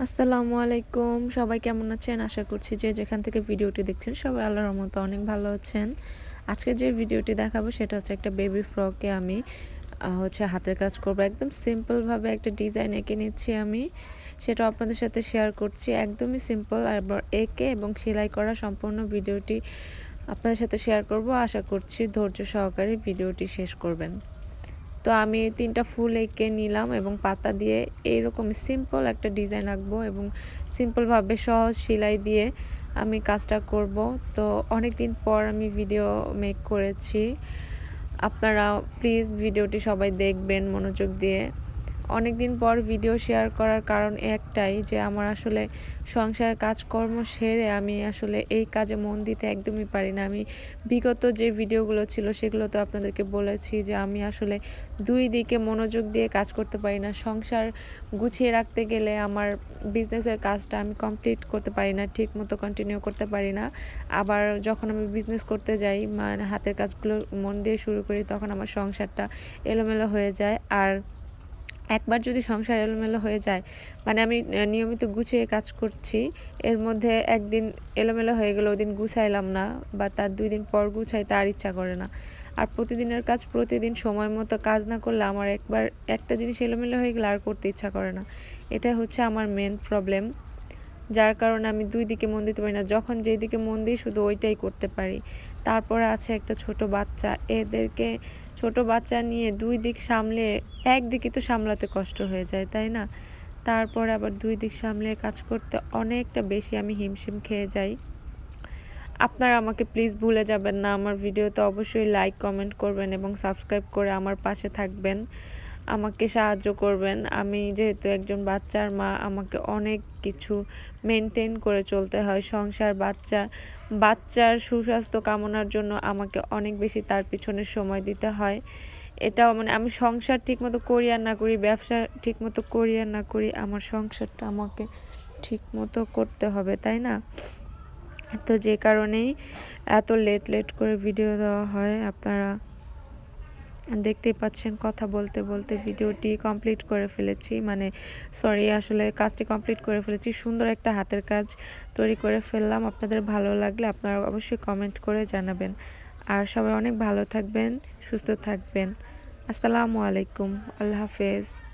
আসসালামু আলাইকুম। সবাই কেমন আছেন? আশা করছি যে যেখান থেকে ভিডিওটি দেখছেন সবাই আল্লাহর রহমতে অনেক ভালো আছেন। আজকে যে ভিডিওটি দেখাবো সেটা হচ্ছে একটা বেবি ফ্রকে আমি হচ্ছে হাতের কাজ করব। একদম সিম্পলভাবে একটা ডিজাইন এঁকে নিচ্ছি আমি। সেটা আপনাদের সাথে শেয়ার করছি। একদমই সিম্পল আর এঁকে এবং সেলাই করা সম্পূর্ণ ভিডিওটি আপনাদের সাথে শেয়ার করব। আশা করছি ধৈর্য সহকারে ভিডিওটি শেষ করবেন। তো আমি তিনটা ফুল এঁকে নিলাম এবং পাতা দিয়ে এইরকম সিম্পল একটা ডিজাইন আঁকবো এবং সিম্পলভাবে সহজ সেলাই দিয়ে আমি কাজটা করব। তো অনেক দিন পর আমি ভিডিও মেক করেছি। আপনারা প্লিজ ভিডিওটি সবাই দেখবেন মনোযোগ দিয়ে। অনেক দিন পর ভিডিও শেয়ার করার কারণ একটাই যে আমার আসলে সংসারের কাজকর্ম সেরে আমি আসলে এই কাজে মন দিতে একদমই পারি না। আমি বিগত যে ভিডিওগুলো ছিল সেগুলো তো আপনাদেরকে বলেছি যে আমি আসলে দুই দিকে মনোযোগ দিয়ে কাজ করতে পারি না। সংসার গুছিয়ে রাখতে গেলে আমার বিজনেসের কাজটা আমি কমপ্লিট করতে পারি না ঠিক মতো কন্টিনিউ করতে পারি না। আবার যখন আমি বিজনেস করতে যাই মানে হাতের কাজগুলো মন দিয়ে শুরু করি, তখন আমার সংসারটা এলোমেলো হয়ে যায়। আর একবার যদি সংসার এলোমেলো হয়ে যায় মানে আমি নিয়মিত গুছিয়ে কাজ করছি, এর মধ্যে একদিন এলোমেলো হয়ে গেলে ওদিন গুছাইলাম না বা তার দুই দিন পর গুছাই তার ইচ্ছা করে না। আর প্রতিদিনের কাজ, প্রতিদিন সময় মতো কাজ না করলে আমার একবার একটা জিনিস এলোমেলো হয়ে গেলে আর করতে ইচ্ছা করে না। এটা হচ্ছে আমার মেন প্রবলেম যার কারণে আমি দুই দিকে মন দিতে পারি না। যখন যেই দিকে মন দিই, শুধু ওইটাই করতে পারি। তারপরে আছে একটা ছোট বাচ্চা। এদেরকে ছোট বাচ্চা নিয়ে দুই দিক সামলে একদিকে তো সামলাতে কষ্ট হয়ে যায়, তাই না? তারপর আবার দুই দিক সামলে কাজ করতে অনেকটা বেশি আমি হিমশিম খেয়ে যাই। আপনারা আমাকে প্লিজ ভুলে যাবেন না। আমার ভিডিওতে অবশ্যই লাইক কমেন্ট করবেন এবং সাবস্ক্রাইব করে আমার পাশে থাকবেন। আমাকে সাহায্য করবেন। আমি যেহেতু একজন বাচ্চার মা, আমাকে অনেক কিছু মেনটেন করে চলতে হয়। সংসার, বাচ্চা, বাচ্চার সুস্বাস্থ্য কামনার জন্য আমাকে অনেক বেশি তার পিছনে সময় দিতে হয়। এটাও মানে আমি সংসার ঠিকমতো করি আর না করি, ব্যবসা ঠিকমতো করি আর না করি, আমার সংসারটা আমাকে ঠিকমতো করতে হবে, তাই না? তো যে কারণেই এত লেট লেট করে ভিডিও দেওয়া হয়। আপনারা দেখতেই পাচ্ছেন কথা বলতে বলতে ভিডিওটি কমপ্লিট করে ফেলেছি। মানে সরি আসলে কাজটি কমপ্লিট করে ফেলেছি। সুন্দর একটা হাতের কাজ তৈরি করে ফেললাম। আপনাদের ভালো লাগলে আপনারা অবশ্যই কমেন্ট করে জানাবেন। আর সবাই অনেক ভালো থাকবেন, সুস্থ থাকবেন। আসসালামু আলাইকুম। আল্লাহ হাফেজ।